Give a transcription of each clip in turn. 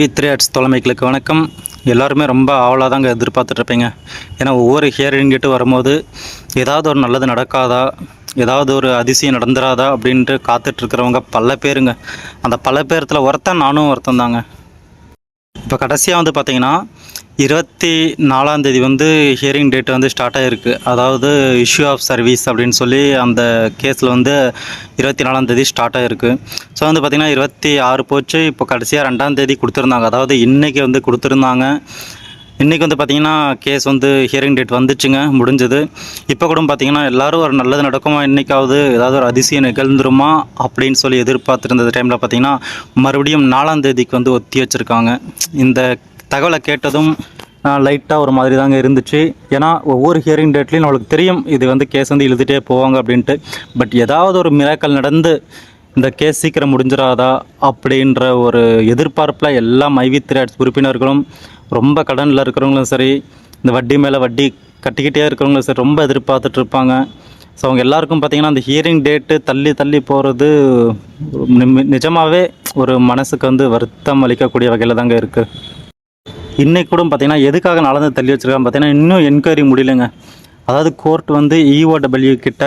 We three arts தலைமைகளுக்கு வணக்கம். எல்லாருமே ரொம்ப ஆவலாக தாங்க எதிர்பார்த்துட்ருப்பீங்க. ஏன்னா ஒவ்வொரு ஹியரிங் கிட்ட வரும்போது ஏதாவது ஒரு நல்லது நடக்காதா? ஏதாவது ஒரு அதிசயம் நடந்துராதா? அப்படின்ட்டு காத்துட்ருக்கிறவங்க பல பேருங்க. அந்த பல பேர்த்தில் ஒருத்தன் நானும் ஒருத்தன் தாங்க. இப்போ கடைசியாக வந்து பார்த்திங்கன்னா இருபத்தி நாலாந்தேதி வந்து ஹியரிங் டேட் வந்து ஸ்டார்ட் ஆகிருக்கு அதாவது இஷ்யூ ஆஃப் சர்வீஸ் அப்படின்னு சொல்லி அந்த கேஸில் வந்து இருபத்தி நாலாந்தேதி ஸ்டார்ட் ஆகிருக்கு ஸோ வந்து பார்த்திங்கன்னா இருபத்தி ஆறு போச்சு. இப்போ கடைசியாக ரெண்டாந்தேதி கொடுத்துருந்தாங்க. அதாவது இன்றைக்கி வந்து கொடுத்துருந்தாங்க. இன்றைக்கி வந்து பார்த்திங்கன்னா கேஸ் வந்து ஹியரிங் டேட் வந்துச்சுங்க முடிஞ்சது. இப்போ கூட பார்த்திங்கன்னா எல்லோரும் ஒரு நல்லது நடக்குமா? இன்றைக்காவது ஏதாவது ஒரு அதிசயம் நிகழ்ந்துருமா? அப்படின்னு சொல்லி எதிர்பார்த்துருந்த டைமில் பார்த்திங்கன்னா மறுபடியும் நாலாம் தேதிக்கு வந்து ஒத்தி வச்சுருக்காங்க. இந்த தகவலை கேட்டதும் லைட்டாக ஒரு மாதிரி தாங்க இருந்துச்சு. ஏன்னா ஒவ்வொரு ஹியரிங் டேட்லேயும் நம்மளுக்கு தெரியும் இது வந்து கேஸ் வந்து இழுத்துகிட்டே போவாங்க அப்படின்ட்டு. பட் ஏதாவது ஒரு மிராக்கல் நடந்து இந்த கேஸ் சீக்கிரம் முடிஞ்சிடாதா அப்படின்ற ஒரு எதிர்பார்ப்பில் எல்லா மைவி திராட்ஸ் உறுப்பினர்களும் ரொம்ப கடனில் இருக்கிறவங்களும் சரி இந்த வட்டி மேலே வட்டி கட்டிக்கிட்டே இருக்கிறவங்களும் சரி ரொம்ப எதிர்பார்த்துட்டு இருப்பாங்க. ஸோ அவங்க எல்லாருக்கும் பார்த்திங்கன்னா அந்த ஹியரிங் டேட்டு தள்ளி தள்ளி போகிறது நிஜமாகவே ஒரு மனசுக்கு வந்து வருத்தம் அளிக்கக்கூடிய வகையில் தாங்க இருக்குது இன்னைக்கு கூட பார்த்தீங்கன்னா எதுக்காக நடந்து தள்ளி வச்சுருக்காங்க பார்த்தீங்கன்னா இன்னும் என்கொயரி முடியலைங்க. அதாவது கோர்ட் வந்து இஓடபிள்யூ கிட்ட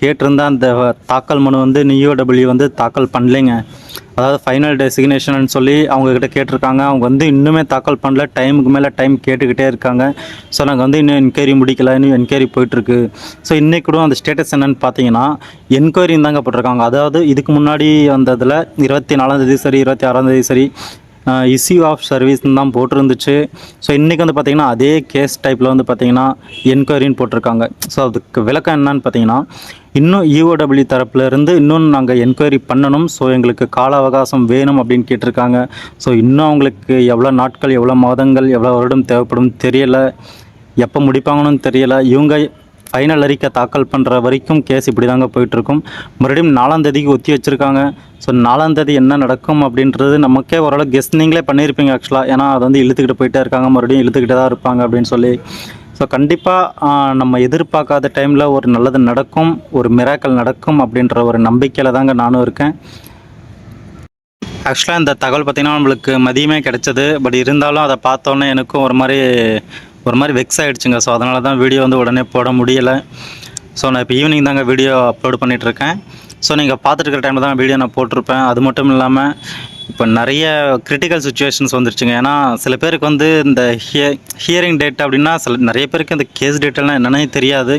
கேட்டிருந்த அந்த தாக்கல் மனு வந்து இஓடபிள்யூ வந்து தாக்கல் பண்ணலைங்க. அதாவது ஃபைனல் டெசிக்னேஷன் சொல்லி அவங்கக்கிட்ட கேட்டிருக்காங்க. அவங்க வந்து இன்னுமே தாக்கல் பண்ணல. டைமுக்கு மேலே டைம் கேட்டுக்கிட்டே இருக்காங்க. ஸோ நாங்கள் வந்து இன்னும் என்கொயரி முடிக்கல. இன்னும் என்கொயரி போயிட்டுருக்கு. ஸோ இன்றைக்கு கூட அந்த ஸ்டேட்டஸ் என்னென்னு பார்த்தீங்கன்னா என்கொயரி தாங்க போட்டிருக்காங்க. அதாவது இதுக்கு முன்னாடி வந்ததில் இருபத்தி நாலாந்தேதி சரி இருபத்தி ஆறாந்தேதி சரி இஸ்யூ ஆஃப் சர்வீஸ்னு தான் போட்டிருந்துச்சு. ஸோ இன்றைக்கி வந்து பார்த்திங்கன்னா அதே கேஸ் டைப்பில் வந்து பார்த்திங்கன்னா என்கொயரின்னு போட்டிருக்காங்க. ஸோ அதுக்கு விளக்கம் என்னன்னு பார்த்தீங்கன்னா இன்னும் இஓடபிள்யூ தரப்புலேருந்து இன்னும் நாங்கள் என்கொயரி பண்ணணும். ஸோ எங்களுக்கு கால அவகாசம் வேணும் அப்படின்னு கேட்டிருக்காங்க. ஸோ இன்னும் அவங்களுக்கு எவ்வளோ நாட்கள் எவ்வளோ மாதங்கள் எவ்வளோ வருடம் தேவைப்படும் தெரியலை. எப்போ முடிப்பாங்கன்னு தெரியலை. இவங்க ஃபைனல் அறிக்கை தாக்கல் பண்ணுற வரைக்கும் கேஸ் இப்படி தாங்க போயிட்டுருக்கும். மறுபடியும் நாலாந்தேதிக்கு ஒத்தி வச்சுருக்காங்க. ஸோ நாலாந்தேதி என்ன நடக்கும் அப்படின்றது நமக்கே ஓரளவு கெஸ்ட் நீங்களே பண்ணியிருப்பீங்க ஆக்சுவலாக ஏன்னா அதை வந்து இழுத்துக்கிட்டு போயிட்டே இருக்காங்க. மறுபடியும் இழுத்துக்கிட்டே தான் இருப்பாங்க அப்படின்னு சொல்லி. ஸோ கண்டிப்பாக நம்ம எதிர்பார்க்காத டைமில் ஒரு நல்லது நடக்கும் ஒரு மிராக்கல் நடக்கும் அப்படின்ற ஒரு நம்பிக்கையில் தாங்க நானும் இருக்கேன். ஆக்சுவலாக இந்த தகவல் பார்த்திங்கன்னா நம்மளுக்கு மதியமே கிடச்சிது. பட் இருந்தாலும் அதை பார்த்தோன்னே எனக்கும் ஒரு மாதிரி ஒரு மாதிரி வெக்ஸ் ஆகிடுச்சுங்க ஸோ அதனால தான் வீடியோ வந்து உடனே போட முடியலை. ஸோ நான் இப்போ ஈவினிங் தாங்க வீடியோ அப்லோட் பண்ணிகிட்ருக்கேன் ஸோ நீங்கள் பார்த்துட்டு இருக்கிற டைமில் தான் வீடியோ நான் போட்டிருப்பேன். அது மட்டும் இல்லாமல் இப்போ நிறைய கிரிட்டிக்கல் சுச்சுவேஷன்ஸ் வந்துருச்சுங்க. ஏன்னா சில பேருக்கு வந்து இந்த ஹிய ஹியரிங் டேட் அப்படின்னா சில நிறைய பேருக்கு இந்த கேஸ் டேட்டெல்லாம் என்னென்னே தெரியாது.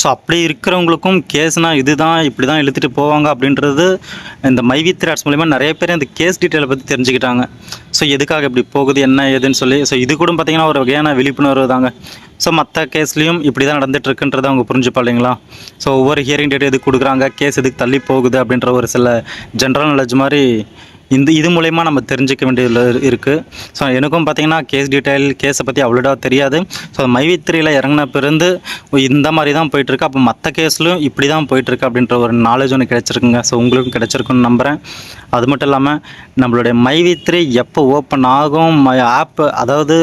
ஸோ அப்படி இருக்கிறவங்களுக்கும் கேஸ்னால் இது தான் இப்படி தான் இழுத்துட்டு போவாங்க அப்படின்றது இந்த மைவி திராட்ஸ் மூலிமா நிறைய பேர் இந்த கேஸ் டீட்டெயிலை பற்றி தெரிஞ்சுக்கிட்டாங்க. ஸோ எதுக்காக இப்படி போகுது என்ன ஏதுன்னு சொல்லி ஸோ இது கூட பார்த்திங்கன்னா ஒரு வகையான விழிப்புணர்வு தாங்க. ஸோ மற்ற கேஸ்லேயும் இப்படி தான் நடந்துகிட்ருக்குன்றதை அவங்க புரிஞ்சுப்பா இல்லைங்களா? ஸோ ஒவ்வொரு ஹியரிங் டேட் எதுக்கு கொடுக்குறாங்க? கேஸ் எதுக்கு தள்ளி போகுது அப்படின்ற ஒரு சில ஜென்ரல் நாலேஜ் மாதிரி இந்த இது மூலயமா நம்ம தெரிஞ்சிக்க வேண்டியது இருக்குது ஸோ எனக்கும் பார்த்தீங்கன்னா கேஸ் டீட்டெயில் கேஸை பற்றி அவ்வளோடா தெரியாது. ஸோ மைவித்திரியில் இறங்கின பிறந்து இந்த மாதிரி தான் போயிட்டுருக்கு. அப்போ மற்ற கேஸ்லையும் இப்படி தான் போயிட்டுருக்கு அப்படின்ற ஒரு நாலேஜ் ஒன்று கிடச்சிருக்குங்க. ஸோ உங்களுக்கும் கிடச்சிருக்குன்னு நம்புகிறேன் அது மட்டும் இல்லாமல் நம்மளுடைய மைவித்ரி எப்போ ஓப்பன் ஆகும்? ஆப் அதாவது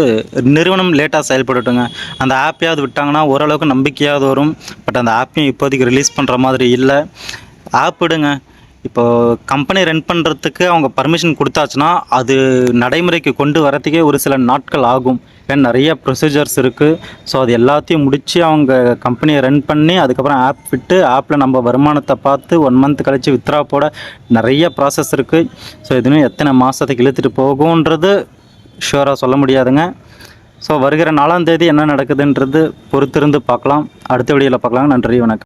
நிறுவனம் லேட்டாக செயல்படட்டுங்க. அந்த ஆப்பையாவது விட்டாங்கன்னா ஓரளவுக்கு நம்பிக்கையாவது வரும். பட் அந்த ஆப்பையும் இப்போதைக்கு ரிலீஸ் பண்ணுற மாதிரி இல்லை. ஆப் விடுங்க இப்போது கம்பெனி ரன் பண்ணுறதுக்கு அவங்க பர்மிஷன் கொடுத்தாச்சுன்னா அது நடைமுறைக்கு கொண்டு வரத்துக்கே ஒரு சில நாட்கள் ஆகும். ஏன்னா நிறைய ப்ரொசீஜர்ஸ் இருக்குது ஸோ அது எல்லாத்தையும் முடித்து அவங்க கம்பெனியை ரன் பண்ணி அதுக்கப்புறம் ஆப் விட்டு ஆப்பில் நம்ம வருமானத்தை பார்த்து ஒன் மந்த் கழித்து வித்ரா போட நிறைய ப்ராசஸ் இருக்குது ஸோ இதுவும் எத்தனை மாதத்துக்கு இழுத்துட்டு போகும்ன்றது ஷுவராக சொல்ல முடியாதுங்க. ஸோ வருகிற நாலாம் தேதி என்ன நடக்குதுன்றது பொறுத்திருந்து பார்க்கலாம். அடுத்த வீடியோவில் பார்க்கலாம். நன்றி வணக்கம்.